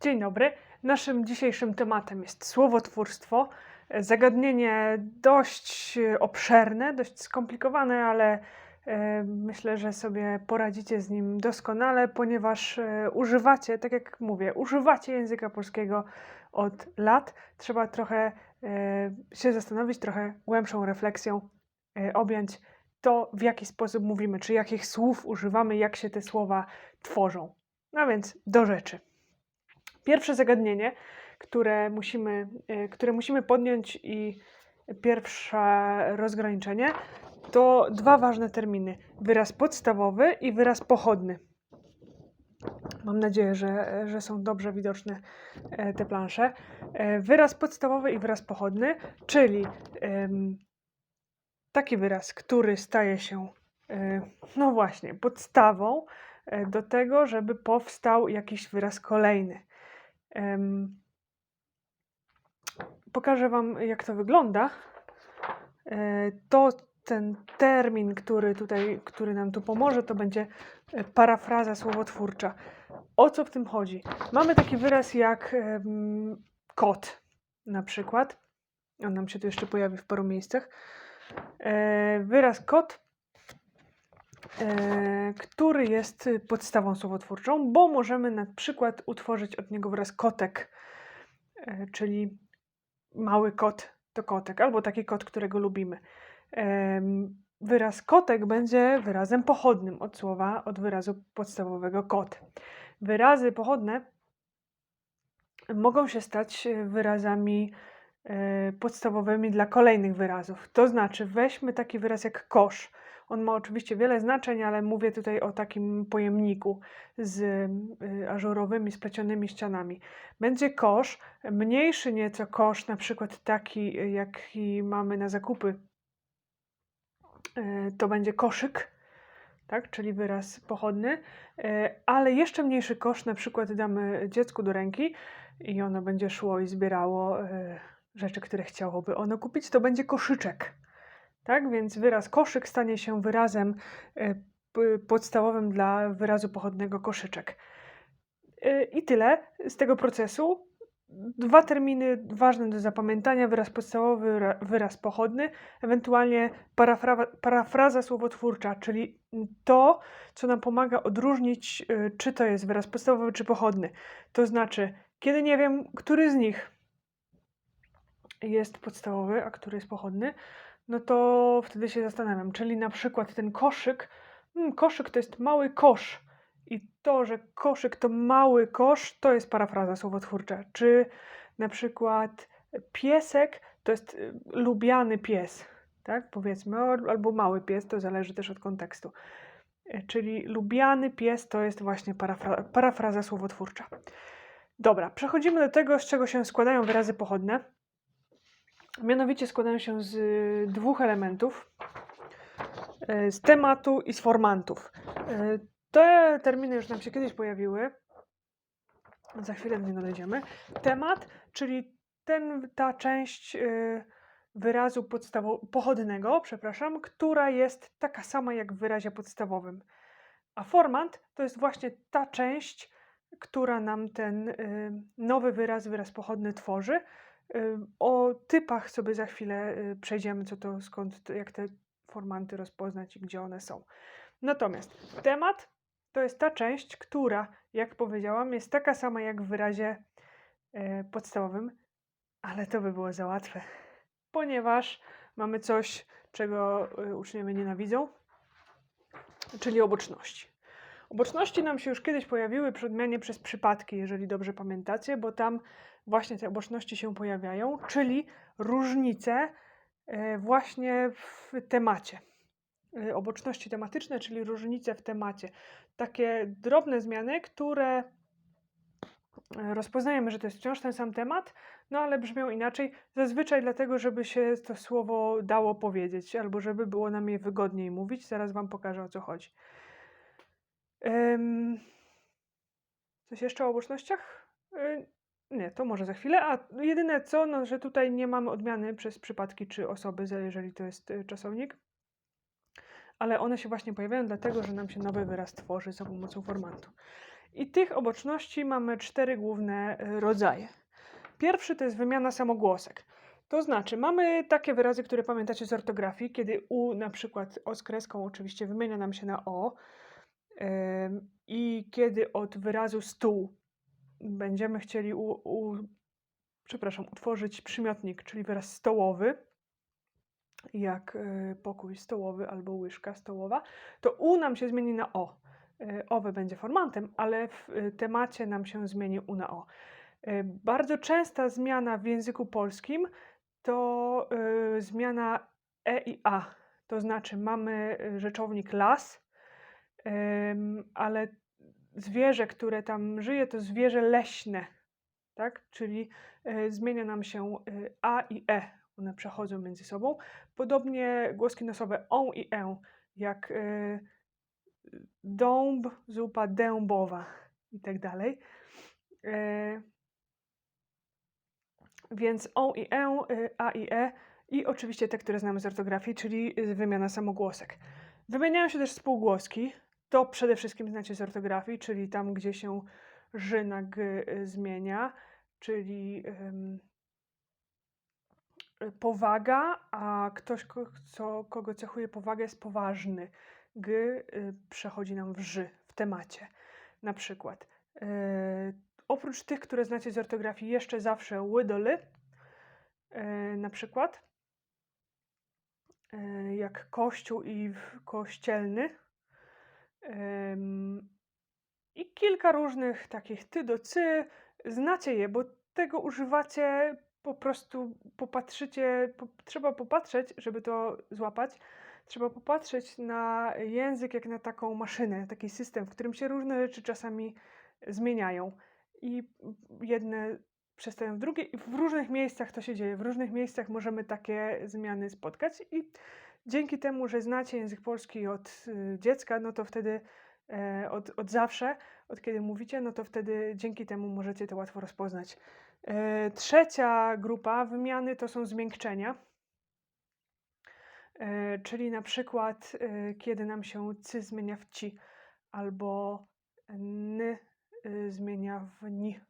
Dzień dobry. Naszym dzisiejszym tematem jest słowotwórstwo. Zagadnienie dość obszerne, dość skomplikowane, ale e, myślę, że sobie poradzicie z nim doskonale, ponieważ e, używacie, tak jak mówię, używacie języka polskiego od lat. Trzeba trochę e, się zastanowić, trochę głębszą refleksją objąć to, w jaki sposób mówimy, czy jakich słów używamy, jak się te słowa tworzą. No więc do rzeczy. Pierwsze zagadnienie, które musimy, e, które musimy podjąć i pierwsze rozgraniczenie to dwa ważne terminy: wyraz podstawowy i wyraz pochodny. Mam nadzieję, że, że są dobrze widoczne e, te plansze. E, Wyraz podstawowy i wyraz pochodny, czyli taki wyraz, który staje się, no właśnie, podstawą do tego, żeby powstał jakiś wyraz kolejny. Pokażę Wam, jak to wygląda. E, To ten termin, który tutaj, który nam tu pomoże, to będzie e, parafraza słowotwórcza. O co w tym chodzi? Mamy taki wyraz jak kot, na przykład. On nam się tu jeszcze pojawi w paru miejscach. E, Wyraz kot, który jest podstawą słowotwórczą, bo możemy na przykład utworzyć od niego wyraz kotek, e, czyli mały kot to kotek, albo taki kot, którego lubimy. Em, Wyraz kotek będzie wyrazem pochodnym od słowa, od wyrazu podstawowego kot. Wyrazy pochodne mogą się stać e, wyrazami e, podstawowymi dla kolejnych wyrazów. To znaczy, weźmy taki wyraz jak kosz. On ma oczywiście wiele znaczeń, ale mówię tutaj o takim pojemniku z y, ażurowymi, splecionymi ścianami. Będzie kosz, mniejszy nieco kosz, na przykład taki, y, jaki mamy na zakupy. Y, To będzie koszyk, tak, czyli wyraz pochodny, ale jeszcze mniejszy kosz na przykład damy dziecku do ręki i ono będzie szło i zbierało rzeczy, które chciałoby ono kupić, to będzie koszyczek. Tak, więc wyraz koszyk stanie się wyrazem p- podstawowym dla wyrazu pochodnego koszyczek. Y, I tyle z tego procesu. Dwa terminy ważne do zapamiętania: wyraz podstawowy, ra- wyraz pochodny, ewentualnie parafra- parafraza słowotwórcza, czyli to, co nam pomaga odróżnić, y, czy to jest wyraz podstawowy, czy pochodny. To znaczy, kiedy nie wiem, który z nich jest podstawowy, a który jest pochodny, no to wtedy się zastanawiam. Czyli na przykład ten koszyk, hmm, koszyk to jest mały kosz. I to, że koszyk to mały kosz, to jest parafraza słowotwórcza. Czy na przykład piesek to jest y, lubiany pies, tak? Powiedzmy, albo mały pies, to zależy też od kontekstu. E, Czyli lubiany pies to jest właśnie parafra- parafraza słowotwórcza. Dobra, przechodzimy do tego, z czego się składają wyrazy pochodne. Mianowicie składają się z y, dwóch elementów: y, z tematu i z formantów. Y, Te terminy już nam się kiedyś pojawiły. Za chwilę do niego dojdziemy. Temat, czyli ten, ta część wyrazu podstawo- pochodnego, przepraszam, która jest taka sama jak w wyrazie podstawowym. A formant to jest właśnie ta część, która nam ten nowy wyraz, wyraz pochodny tworzy. Y, O typach sobie za chwilę y, przejdziemy, co to, skąd, jak te formanty rozpoznać i gdzie one są. Natomiast temat to jest ta część, która, jak powiedziałam, jest taka sama jak w wyrazie e, podstawowym, ale to by było za łatwe, ponieważ mamy coś, czego e, uczniowie nienawidzą, czyli oboczności. Oboczności nam się już kiedyś pojawiły przy odmianie przez przypadki, jeżeli dobrze pamiętacie, bo tam właśnie te oboczności się pojawiają, czyli różnice e, właśnie w temacie. E, Oboczności tematyczne, czyli różnice w temacie. Takie drobne zmiany, które e, rozpoznajemy, że to jest wciąż ten sam temat, no ale brzmią inaczej, zazwyczaj dlatego, żeby się to słowo dało powiedzieć, albo żeby było nam je wygodniej mówić. Zaraz Wam pokażę o co chodzi. Em, Coś jeszcze o obocznościach? Y, Nie, to może za chwilę. A jedyne co, no, że tutaj nie mamy odmiany przez przypadki czy osoby, jeżeli to jest y, czasownik. Ale one się właśnie pojawiają dlatego, że nam się nowy wyraz tworzy za pomocą formantu. I tych oboczności mamy cztery główne e, rodzaje. Pierwszy to jest wymiana samogłosek. To znaczy, mamy takie wyrazy, które pamiętacie z ortografii, kiedy U na przykład O z kreską oczywiście wymienia nam się na O. I kiedy od wyrazu stół będziemy chcieli u, u, przepraszam, utworzyć przymiotnik, czyli wyraz stołowy, jak y, pokój stołowy albo łyżka stołowa, to U nam się zmieni na O. Y, Owe będzie formantem, ale w y, temacie nam się zmieni U na O. Bardzo częsta zmiana w języku polskim to zmiana E i A. To znaczy mamy rzeczownik las, ale zwierzę, które tam żyje, to zwierzę leśne, tak? Czyli y, zmienia nam się y, A i E. One przechodzą między sobą. Podobnie głoski nosowe on i e, jak y, dąb, zupa dębowa i tak dalej. Więc on i e, a i e i oczywiście te, które znamy z ortografii, czyli wymiana samogłosek. Wymieniają się też spółgłoski. To przede wszystkim znacie z ortografii, czyli tam, gdzie się ży na g y, zmienia, czyli y, powaga, a ktoś, co, kogo cechuje powaga, jest poważny. G y, przechodzi nam w ży w temacie. Na przykład. y, oprócz tych, które znacie z ortografii, jeszcze zawsze ły do ly. y, na przykład. y, jak kościół i kościelny. I kilka różnych takich ty do cy. Znacie je, bo tego używacie po prostu popatrzycie, po, trzeba popatrzeć, żeby to złapać. Trzeba popatrzeć na język jak na taką maszynę, taki system, w którym się różne rzeczy czasami zmieniają. I jedne przestają w drugie, i w różnych miejscach to się dzieje. W różnych miejscach możemy takie zmiany spotkać. I dzięki temu, że znacie język polski od y, dziecka, no to wtedy e, od, od zawsze, od kiedy mówicie, no to wtedy dzięki temu możecie to łatwo rozpoznać. E, trzecia grupa wymiany to są zmiękczenia. E, czyli na przykład, kiedy nam się cy zmienia w ci, albo n y, zmienia w ni.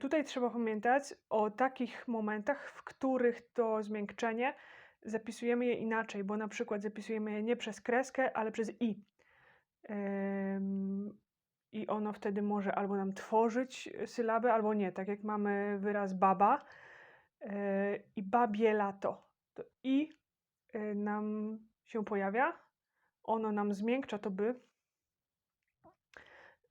Tutaj trzeba pamiętać o takich momentach, w których to zmiękczenie zapisujemy je inaczej, bo na przykład zapisujemy je nie przez kreskę, ale przez i. I ono wtedy może albo nam tworzyć sylabę, albo nie. Tak jak mamy wyraz baba e, i babie lato. To i e, nam się pojawia, ono nam zmiękcza to by,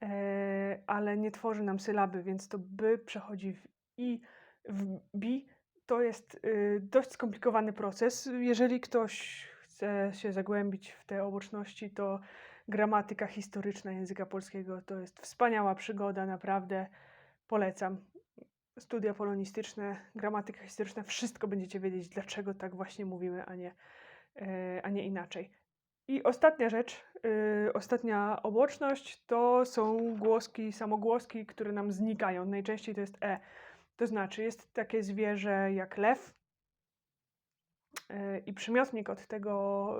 e, ale nie tworzy nam sylaby, więc to by przechodzi w i, w bi. To jest y, dość skomplikowany proces. Jeżeli ktoś chce się zagłębić w te oboczności, to gramatyka historyczna języka polskiego to jest wspaniała przygoda, naprawdę polecam. Studia polonistyczne, gramatyka historyczna, wszystko będziecie wiedzieć, dlaczego tak właśnie mówimy, a nie, e, a nie inaczej. I ostatnia rzecz, y, ostatnia oboczność to są głoski, samogłoski, które nam znikają. Najczęściej to jest e. To znaczy, jest takie zwierzę jak lew y, i przymiotnik od tego,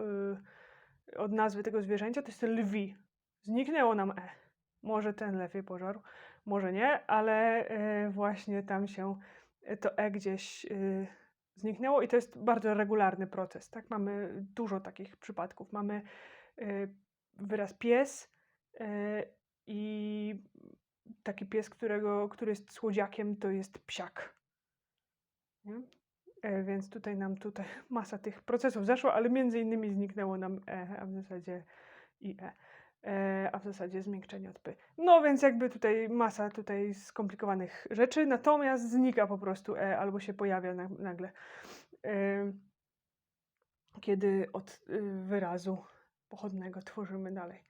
y, od nazwy tego zwierzęcia to jest lwi. Zniknęło nam e. Może ten lew je pożarł, może nie, ale y, właśnie tam się to e gdzieś y, zniknęło i to jest bardzo regularny proces. Tak? Mamy dużo takich przypadków. Mamy y, wyraz pies y, i taki pies, którego, który jest słodziakiem, to jest psiak. Nie? E, Więc tutaj nam tutaj masa tych procesów zaszła, ale między innymi zniknęło nam e, a w zasadzie i e. E, a w zasadzie zmiękczenie od py. No więc jakby tutaj masa tutaj skomplikowanych rzeczy, natomiast znika po prostu e albo się pojawia na, nagle. E, kiedy od y, wyrazu pochodnego tworzymy dalej.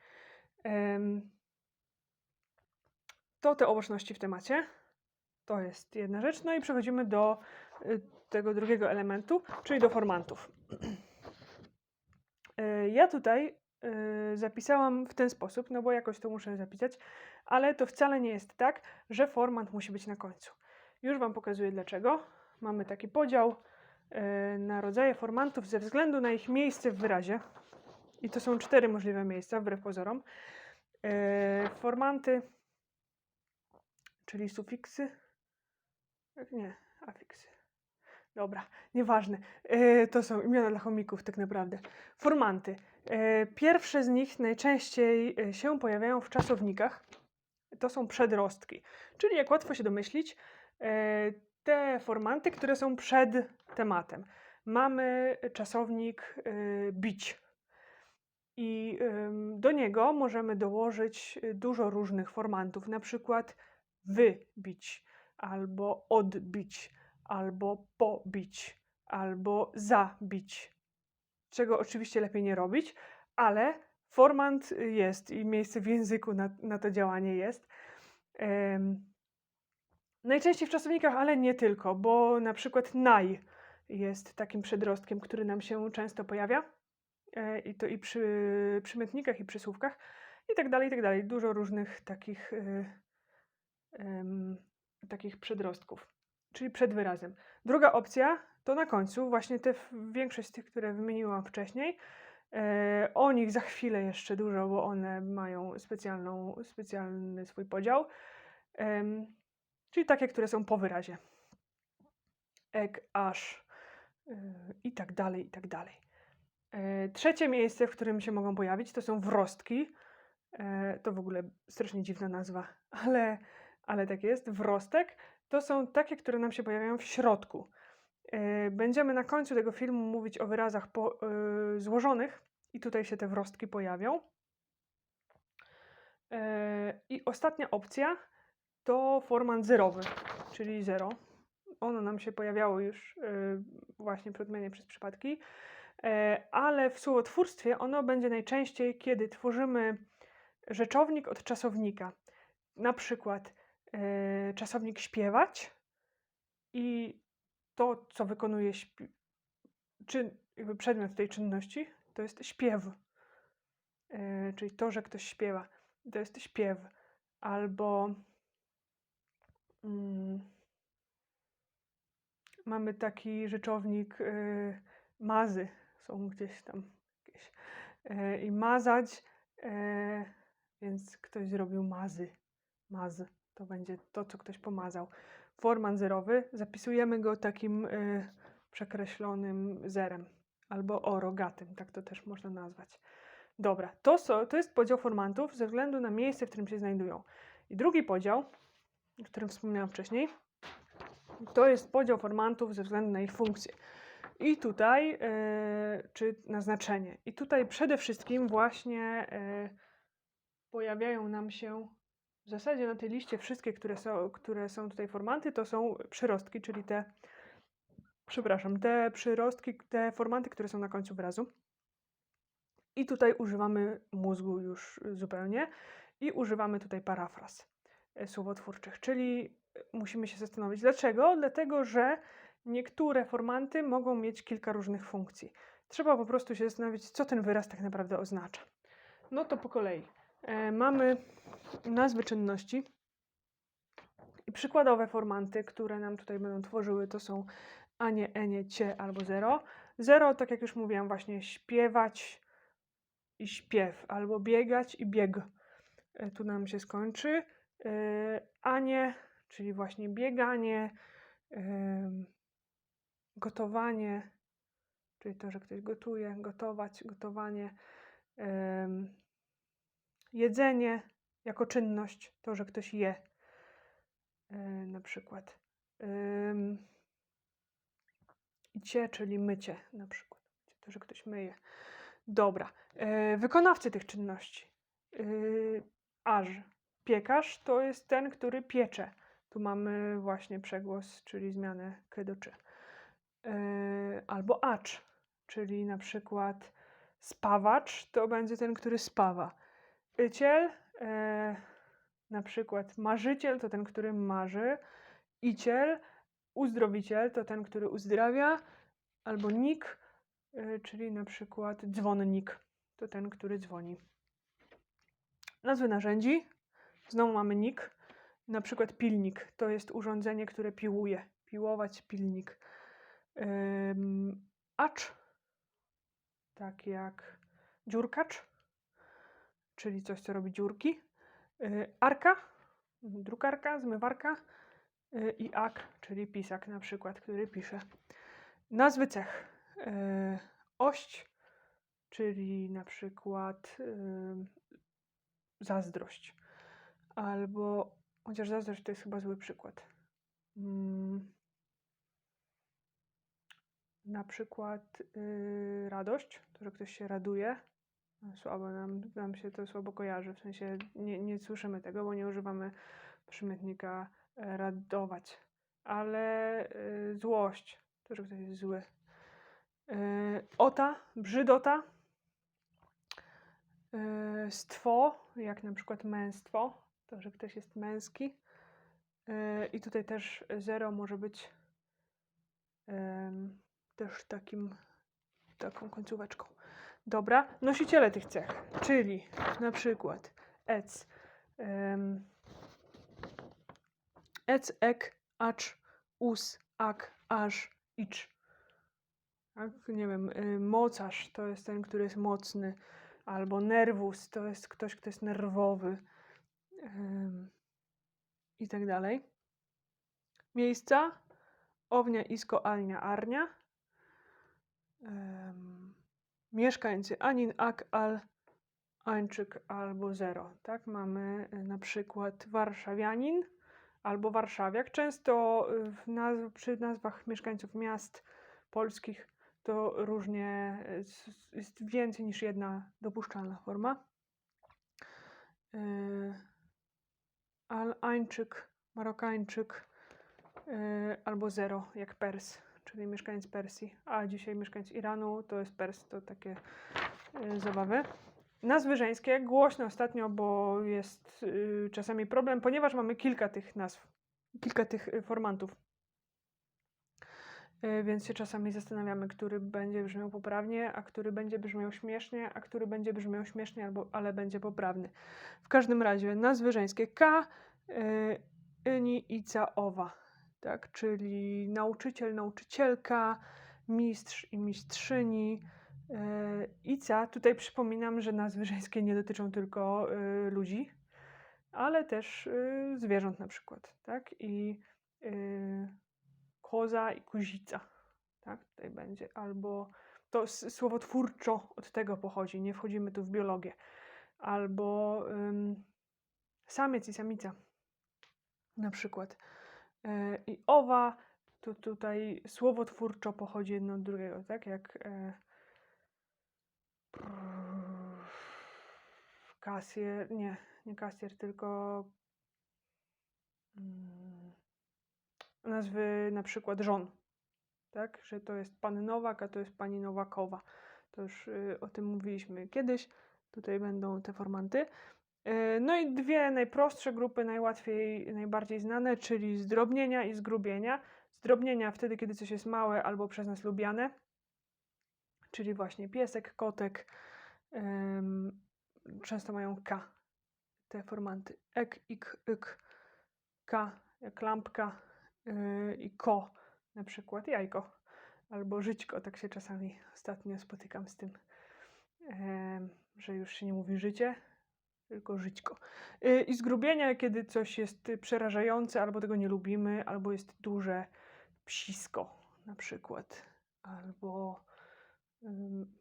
To te oboczności w temacie. To jest jedna rzecz. No i przechodzimy do y, tego drugiego elementu, czyli do formantów. Y, Ja tutaj y, zapisałam w ten sposób, no bo jakoś to muszę zapisać, ale to wcale nie jest tak, że formant musi być na końcu. Już Wam pokazuję dlaczego. Mamy taki podział na rodzaje formantów ze względu na ich miejsce w wyrazie. I to są cztery możliwe miejsca, wbrew pozorom. Formanty czyli sufiksy. Nie, afiksy. Dobra, nieważne. E, to są imiona dla chomików tak naprawdę. Formanty. E, pierwsze z nich najczęściej e, się pojawiają w czasownikach. To są przedrostki, czyli jak łatwo się domyślić, e, te formanty, które są przed tematem. Mamy czasownik e, bić. I do niego możemy dołożyć dużo różnych formantów, na przykład wybić, albo odbić, albo pobić, albo zabić. Czego oczywiście lepiej nie robić, ale formant jest i miejsce w języku na, na to działanie jest. Em, najczęściej w czasownikach, ale nie tylko, bo na przykład naj jest takim przedrostkiem, który nam się często pojawia. E, I to i przy przymiotnikach, i przysłówkach, i tak dalej, i tak dalej. Dużo różnych takich, em, takich przedrostków, czyli przed wyrazem. Druga opcja to na końcu, właśnie te większość z tych, które wymieniłam wcześniej. E, o nich za chwilę jeszcze dużo, bo one mają specjalną, specjalny swój podział. Czyli takie, które są po wyrazie. Ek, aż y, i tak dalej, i tak dalej. E, Trzecie miejsce, w którym się mogą pojawić, to są wrostki. E, To w ogóle strasznie dziwna nazwa, ale, ale tak jest. Wrostek to są takie, które nam się pojawiają w środku. E, Będziemy na końcu tego filmu mówić o wyrazach po, e, złożonych i tutaj się te wrostki pojawią. E, I ostatnia opcja to formant zerowy, czyli zero. Ono nam się pojawiało już e, właśnie przy odmianie przez przypadki. E, ale w słowotwórstwie ono będzie najczęściej, kiedy tworzymy rzeczownik od czasownika. Na przykład czasownik śpiewać i to, co wykonuje śpi- czyn, jakby przedmiot tej czynności, to jest śpiew. E, czyli to, że ktoś śpiewa, to jest śpiew. Albo mm, mamy taki rzeczownik y, mazy, są gdzieś tam jakieś. E, I mazać, e, więc ktoś zrobił mazy. Maz to będzie to, co ktoś pomazał. Forman zerowy, zapisujemy go takim e, przekreślonym zerem albo o rogatym, tak to też można nazwać. Dobra, to, so, to jest podział formantów ze względu na miejsce, w którym się znajdują. I drugi podział, o którym wspomniałam wcześniej, to jest podział formantów ze względu na ich funkcję. I tutaj, e, czy na znaczenie. I tutaj przede wszystkim właśnie e, pojawiają nam się w zasadzie na tej liście wszystkie, które są, które są tutaj formanty, to są przyrostki, czyli te, przepraszam, te przyrostki, te formanty, które są na końcu wyrazu. I tutaj używamy mózgu już zupełnie i używamy tutaj parafraz e, słowotwórczych, czyli e, musimy się zastanowić dlaczego. Dlatego, że niektóre formanty mogą mieć kilka różnych funkcji. Trzeba po prostu się zastanowić, co ten wyraz tak naprawdę oznacza. No to po kolei. E, mamy nazwy czynności i przykładowe formanty, które nam tutaj będą tworzyły, to są anie, enie, cie albo zero. Zero, tak jak już mówiłam, właśnie śpiewać i śpiew, albo biegać i bieg. E, Tu nam się skończy. E, Anie, czyli właśnie bieganie, gotowanie, czyli to, że ktoś gotuje, gotować, gotowanie, jedzenie jako czynność, to, że ktoś je, e, na przykład. Em, Cie, czyli mycie, na przykład, to, że ktoś myje. Dobra, e, wykonawcy tych czynności. E, aż. Piekarz to jest ten, który piecze. Tu mamy właśnie przegłos, czyli zmianę k do czy. E, albo acz, czyli na przykład spawacz to będzie ten, który spawa. Yciel, e, na przykład marzyciel to ten, który marzy. Iciel, uzdrowiciel to ten, który uzdrawia. Albo nik, e, czyli na przykład dzwonnik to ten, który dzwoni. Nazwy narzędzi. Znowu mamy nik. Na przykład pilnik to jest urządzenie, które piłuje. Piłować, pilnik. Ym, acz, tak jak dziurkacz, czyli coś, co robi dziurki. Yy, arka, drukarka, zmywarka y, i ak, czyli pisak na przykład, który pisze. Nazwy cech. Y, Ość, czyli na przykład y, zazdrość. Albo, chociaż zazdrość to jest chyba zły przykład. Mm, na przykład y, radość, to, że ktoś się raduje. Słabo nam, nam się to słabo kojarzy, w sensie nie, nie słyszymy tego, bo nie używamy przymiotnika e, radować. Ale y, złość, to, że ktoś jest zły. Y, ota, brzydota. Y, stwo, jak na przykład męstwo, to, że ktoś jest męski. Y, I tutaj też zero może być em, też takim, taką końcóweczką. Dobra, nosiciele tych cech, czyli na przykład ec, em, ec, ek, acz, us, ak, aż, icz. Tak? Nie wiem, y, mocarz to jest ten, który jest mocny, albo nervus to jest ktoś, kto jest nerwowy em, i tak dalej. Miejsca Ownia, Isko, Alnia, Arnia. Em, mieszkańcy Anin, Ak, Al, Ańczyk albo Zero. Tak, mamy y, na przykład warszawianin albo warszawiak. Często w nazw, przy nazwach mieszkańców miast polskich to różnie s- jest więcej niż jedna dopuszczalna forma. Al-Ańczyk, Marokańczyk albo Zero, jak Pers, czyli mieszkaniec Persji. A dzisiaj mieszkaniec Iranu to jest Pers, to takie y, zabawy. Nazwy żeńskie, głośno ostatnio, bo jest y, czasami problem, ponieważ mamy kilka tych nazw, kilka tych y, formantów. Więc się czasami zastanawiamy, który będzie brzmiał poprawnie, a który będzie brzmiał śmiesznie, a który będzie brzmiał śmiesznie, albo, ale będzie poprawny. W każdym razie nazwy żeńskie K, y, Yni, Ica, Owa, tak? czyli nauczyciel, nauczycielka, mistrz i mistrzyni. y, Ica, tutaj przypominam, że nazwy żeńskie nie dotyczą tylko y, ludzi, ale też y, zwierząt na przykład, tak? I koza i kozica, tak? Tutaj będzie, albo to słowo twórczo od tego pochodzi, nie wchodzimy tu w biologię, albo samiec i samica na przykład. E, I owa, to tutaj słowo twórczo pochodzi jedno od drugiego, tak? Jak e, kasjer, nie, nie kasjer, tylko mm, nazwy na przykład żon, tak? Że to jest pan Nowak, a to jest pani Nowakowa. To już y, o tym mówiliśmy kiedyś. Tutaj będą te formanty. Y, No i dwie najprostsze grupy, najłatwiej, najbardziej znane, czyli zdrobnienia i zgrubienia. Zdrobnienia wtedy, kiedy coś jest małe albo przez nas lubiane, czyli właśnie piesek, kotek, często mają K, te formanty. Ek, ik, yk, K, jak lampka yy, i ko, na przykład jajko, albo żyćko, tak się czasami ostatnio spotykam z tym, że już się nie mówi życie, tylko żyćko. Yy, I zgrubienia, kiedy coś jest y, przerażające, albo tego nie lubimy, albo jest duże psisko, na przykład, albo ym,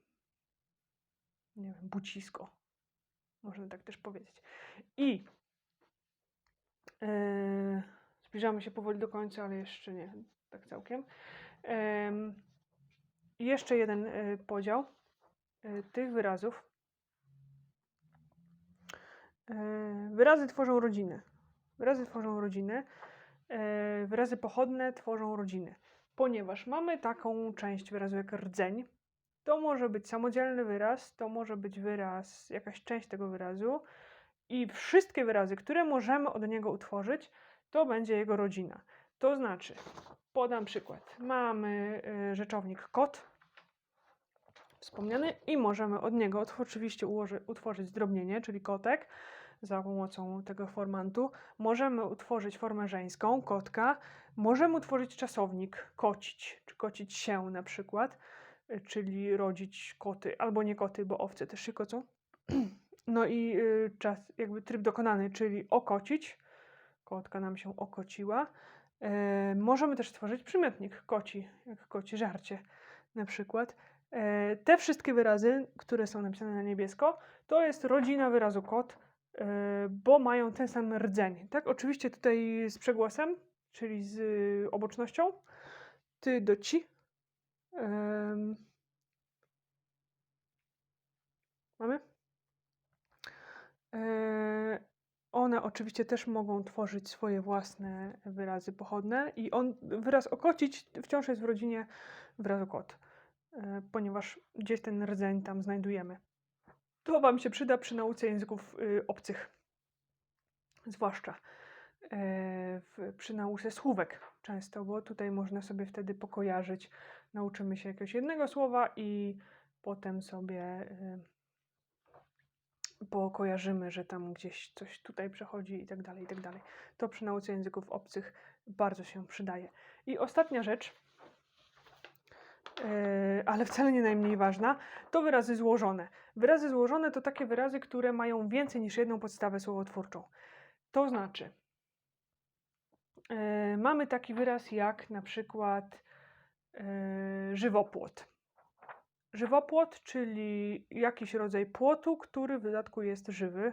nie wiem, bucisko, można tak też powiedzieć. I e, zbliżamy się powoli do końca, ale jeszcze nie, tak całkiem. Em, jeszcze jeden e, podział e, tych wyrazów. E, wyrazy tworzą rodziny. Wyrazy tworzą rodziny. E, wyrazy pochodne tworzą rodziny. Ponieważ mamy taką część wyrazu jak rdzeń, to może być samodzielny wyraz, to może być wyraz, jakaś część tego wyrazu i wszystkie wyrazy, które możemy od niego utworzyć, to będzie jego rodzina. To znaczy, podam przykład. Mamy y, rzeczownik kot, wspomniany, i możemy od niego oczywiście utworzyć zdrobnienie, czyli kotek, za pomocą tego formantu. Możemy utworzyć formę żeńską, kotka. Możemy utworzyć czasownik, kocić, czy kocić się na przykład, czyli rodzić koty, albo nie koty, bo owce też się kocą. No i y, czas, jakby tryb dokonany, czyli okocić, Kotka nam się okociła. E, możemy też stworzyć przymiotnik koci, jak koci żarcie na przykład. E, te wszystkie wyrazy, które są napisane na niebiesko, to jest rodzina wyrazu kot, bo mają ten sam rdzeń. Tak, oczywiście tutaj z przegłosem, czyli z y, obocznością. Ty do ci. Mamy? E, one oczywiście też mogą tworzyć swoje własne wyrazy pochodne i on, wyraz okocić wciąż jest w rodzinie wyrazu kot, e, ponieważ gdzieś ten rdzeń tam znajdujemy. To Wam się przyda przy nauce języków y, obcych, zwłaszcza e, przy nauce słówek często, bo tutaj można sobie wtedy pokojarzyć. Nauczymy się jakiegoś jednego słowa i potem sobie y, pokojarzymy, że tam gdzieś coś tutaj przechodzi i tak dalej, i tak dalej. To przy nauce języków obcych bardzo się przydaje. I ostatnia rzecz, ale wcale nie najmniej ważna, to wyrazy złożone. Wyrazy złożone to takie wyrazy, które mają więcej niż jedną podstawę słowotwórczą. To znaczy, yy, mamy taki wyraz jak na przykład yy, żywopłot. Żywopłot, czyli jakiś rodzaj płotu, który w dodatku jest żywy.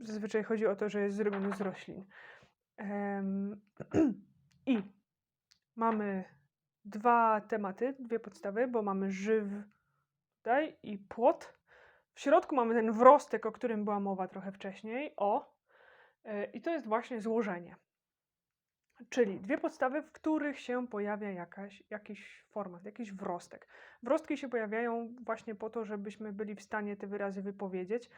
Zazwyczaj chodzi o to, że jest zrobiony z roślin. I mamy dwa tematy, dwie podstawy, bo mamy żyw tutaj i płot. W środku mamy ten wrostek, o którym była mowa trochę wcześniej, o. E, I to jest właśnie złożenie. Czyli dwie podstawy, w których się pojawia jakaś, jakiś format, jakiś wrostek. Wrostki się pojawiają właśnie po to, żebyśmy byli w stanie te wyrazy wypowiedzieć,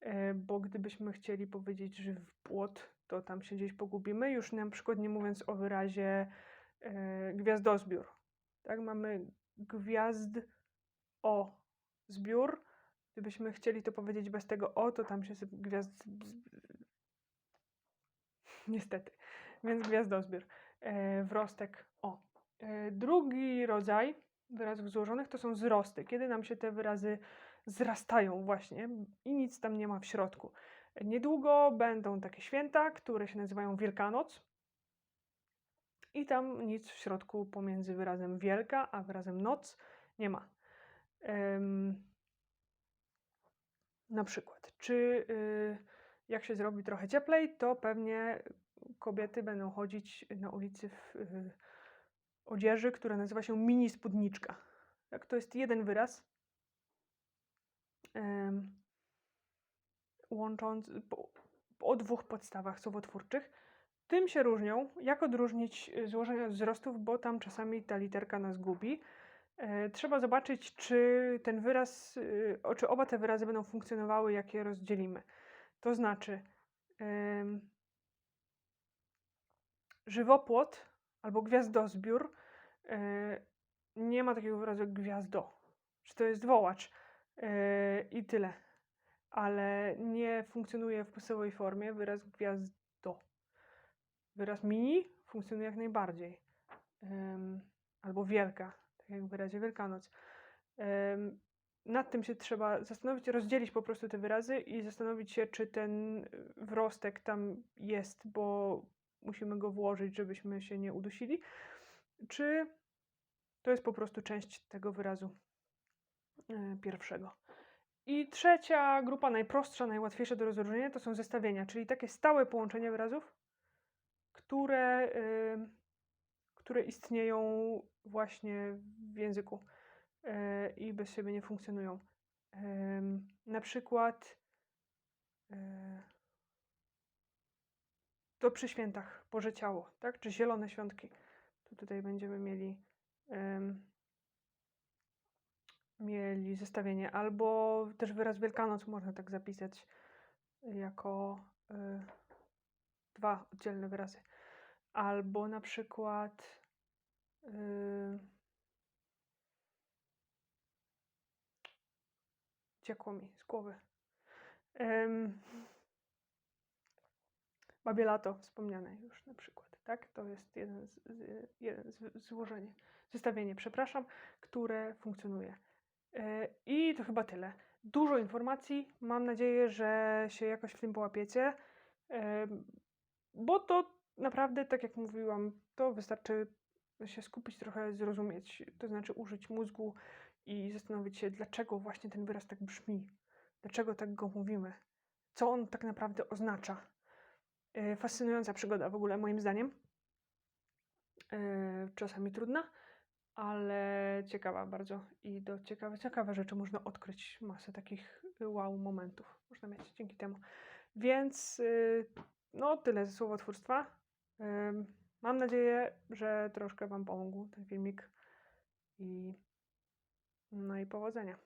e, bo gdybyśmy chcieli powiedzieć, że w płot, to tam się gdzieś pogubimy, już na przykład nie mówiąc o wyrazie e, gwiazdozbiór. Tak, mamy gwiazd o zbiór. Gdybyśmy chcieli to powiedzieć bez tego o, to tam się gwiazd... Niestety więc gwiazdozbiór. E, wrostek o. E, drugi rodzaj wyrazów złożonych to są wzrosty, kiedy nam się te wyrazy zrastają właśnie i nic tam nie ma w środku. Niedługo będą takie święta, które się nazywają Wielkanoc i tam nic w środku pomiędzy wyrazem wielka a wyrazem noc nie ma. na przykład, czy y, jak się zrobi trochę cieplej, to pewnie kobiety będą chodzić na ulicy w y, odzieży, która nazywa się mini spódniczka. Tak, to jest jeden wyraz łącząc po, o dwóch podstawach słowotwórczych. Tym się różnią, jak odróżnić y, złożenia wzrostów, bo tam czasami ta literka nas gubi. E, trzeba zobaczyć, czy ten wyraz, y, czy oba te wyrazy będą funkcjonowały, jak je rozdzielimy. To znaczy, żywopłot albo gwiazdozbiór yy, nie ma takiego wyrazu jak gwiazdo. Czy to jest wołacz yy, i tyle. Ale nie funkcjonuje w podstawowej formie wyraz gwiazdo. Wyraz mini funkcjonuje jak najbardziej. Yy, albo wielka, tak jak w wyrazie Wielkanoc. Nad tym się trzeba zastanowić, rozdzielić po prostu te wyrazy i zastanowić się, czy ten wrostek tam jest, bo musimy go włożyć, żebyśmy się nie udusili, czy to jest po prostu część tego wyrazu e, pierwszego. I trzecia grupa, najprostsza, najłatwiejsza do rozróżnienia, to są zestawienia, czyli takie stałe połączenia wyrazów, które, yy, które istnieją właśnie w języku yy, i bez siebie nie funkcjonują. Na przykład to przy świętach Boże Ciało, tak? Czy zielone świątki. To tutaj będziemy mieli mieli zestawienie. Albo też wyraz Wielkanoc można tak zapisać jako y, dwa oddzielne wyrazy. Albo na przykład y, ciekło mi z głowy. Um, wspomniane już na przykład, tak? To jest jeden z, jeden z złożenie, zestawienie, przepraszam, które funkcjonuje. E, I to chyba tyle. Dużo informacji. Mam nadzieję, że się jakoś w tym połapiecie. Bo to naprawdę, tak jak mówiłam, to wystarczy się skupić trochę, zrozumieć, to znaczy użyć mózgu i zastanowić się, dlaczego właśnie ten wyraz tak brzmi, dlaczego tak go mówimy, co on tak naprawdę oznacza. E, Fascynująca przygoda w ogóle, moim zdaniem. E, Czasami trudna, ale ciekawa bardzo i do ciekawe, ciekawe rzeczy można odkryć masę takich wow momentów można mieć dzięki temu. Więc y, no tyle ze słowotwórstwa. Mam nadzieję, że troszkę Wam pomógł ten filmik i no i powodzenia.